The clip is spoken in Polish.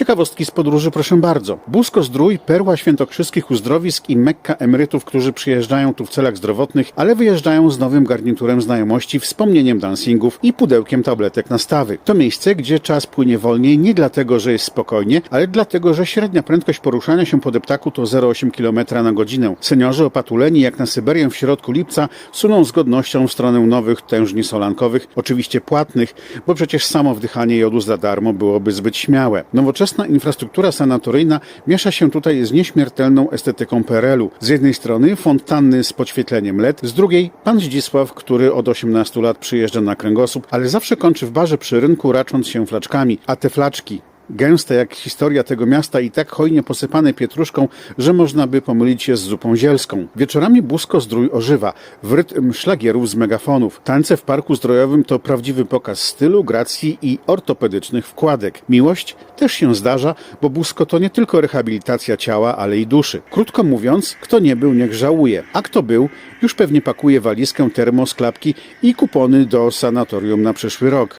Ciekawostki z podróży proszę bardzo. Busko Zdrój, perła świętokrzyskich uzdrowisk i mekka emerytów, którzy przyjeżdżają tu w celach zdrowotnych, ale wyjeżdżają z nowym garniturem znajomości, wspomnieniem dancingów i pudełkiem tabletek na stawy. To miejsce, gdzie czas płynie wolniej nie dlatego, że jest spokojnie, ale dlatego, że średnia prędkość poruszania się po deptaku to 0,8 km na godzinę. Seniorzy opatuleni jak na Syberię w środku lipca suną z godnością w stronę nowych tężni solankowych, oczywiście płatnych, bo przecież samo wdychanie jodu za darmo byłoby zbyt śmiałe. Nowoczesna infrastruktura sanatoryjna miesza się tutaj z nieśmiertelną estetyką PRL-u. Z jednej strony fontanny z podświetleniem LED, z drugiej pan Zdzisław, który od 18 lat przyjeżdża na kręgosłup, ale zawsze kończy w barze przy rynku racząc się flaczkami, a te flaczki gęste jak historia tego miasta i tak hojnie posypane pietruszką, że można by pomylić je z zupą zielską. Wieczorami Busko Zdrój ożywa, w rytm szlagierów z megafonów. Tańce w Parku Zdrojowym to prawdziwy pokaz stylu, gracji i ortopedycznych wkładek. Miłość też się zdarza, bo Busko to nie tylko rehabilitacja ciała, ale i duszy. Krótko mówiąc, kto nie był, niech żałuje, a kto był, już pewnie pakuje walizkę, termos, klapki i kupony do sanatorium na przyszły rok.